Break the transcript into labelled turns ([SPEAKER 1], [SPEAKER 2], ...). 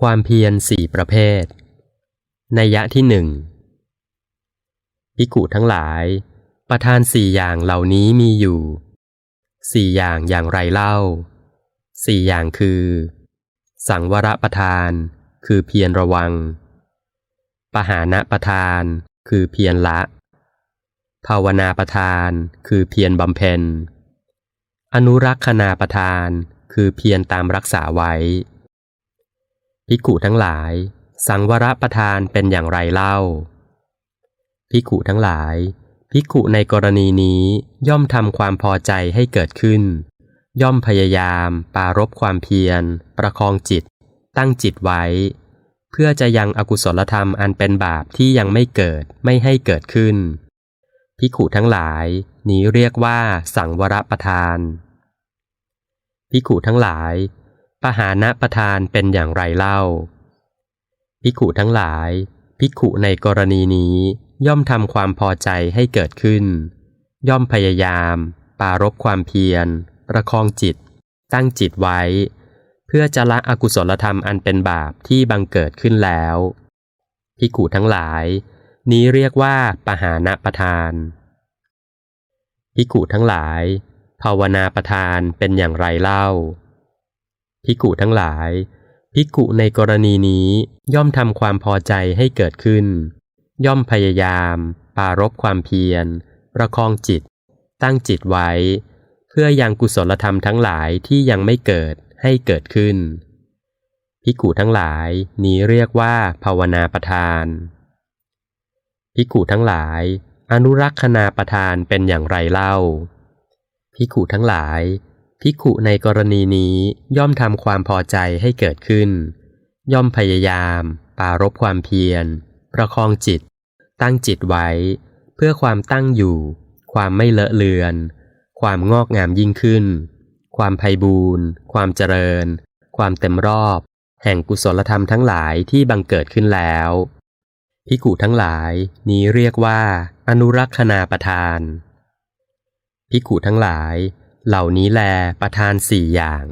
[SPEAKER 1] ความเพียรสี่ประเภทนัยยะที่หนึ่งพิกุทั้งหลาย ประทานสี่อย่างเหล่านี้มีอยู่ สี่อย่างอย่างไรเล่า สี่อย่างคือ สังวรประทาน คือเพียรระวัง ปหานะประทาน คือเพียรละ ภาวนาประทาน คือเพียรบำเพ็ญ อนุรักษณาประทาน คือเพียรตามรักษาไว้ ภิกขุทั้งหลาย สังวรประทานเป็นอย่างไรเล่า ภิกขุทั้งหลาย ภิกขุในกรณีนี้ย่อมทำความพอใจให้เกิดขึ้น ย่อมพยายาม ปารบความเพียร ประคองจิต ตั้งจิตไว้ เพื่อจะยังอกุศลธรรมอันเป็นบาปที่ยังไม่เกิดไม่ให้เกิดขึ้น ภิกขุทั้งหลาย นี้เรียกว่าสังวรประทานภิกขุทั้งหลาย ปหานะประทานเป็นอย่างไรเล่า ภิกขุทั้งหลาย ภิกขุในกรณีนี้ย่อมทำความพอใจให้เกิดขึ้น ย่อมพยายาม ปารบความเพียร ประคองจิต ตั้งจิตไว้ เพื่อจะละอกุศลธรรมอันเป็นบาปที่บังเกิดขึ้นแล้ว ภิกขุทั้งหลาย นี้เรียกว่าปหานะประทานภิกขุทั้งหลาย ภาวนาประทานเป็นอย่างไรเล่า ภิกขุทั้งหลาย ภิกขุในกรณีนี้ย่อมทำความพอใจให้เกิดขึ้น ย่อมพยายาม ปารบความเพียร ประคองจิต ตั้งจิตไว้ เพื่อยังกุศลธรรมทั้งหลายที่ยังไม่เกิดให้เกิดขึ้น ภิกขุทั้งหลายนี้เรียกว่าภาวนาประทาน ภิกขุทั้งหลาย อนุรักษณาประทานเป็นอย่างไรเล่าภิกขุทั้งหลาย ภิกขุในกรณีนี้ย่อมทำความพอใจให้เกิดขึ้น ย่อมพยายาม ปารบความเพียร ประคองจิต ตั้งจิตไว้ เพื่อความตั้งอยู่ ความไม่เลอะเลือน ความงอกงามยิ่งขึ้น ความไพบูรณ์ความเจริญ ความเต็มรอบ แห่งกุศลธรรมทั้งหลายที่บังเกิดขึ้นแล้วภิกขุทั้งหลายนี้เรียกว่า อนุรักษณาประทานภิกขุทั้งหลาย เหล่านี้แลประทานสี่อย่าง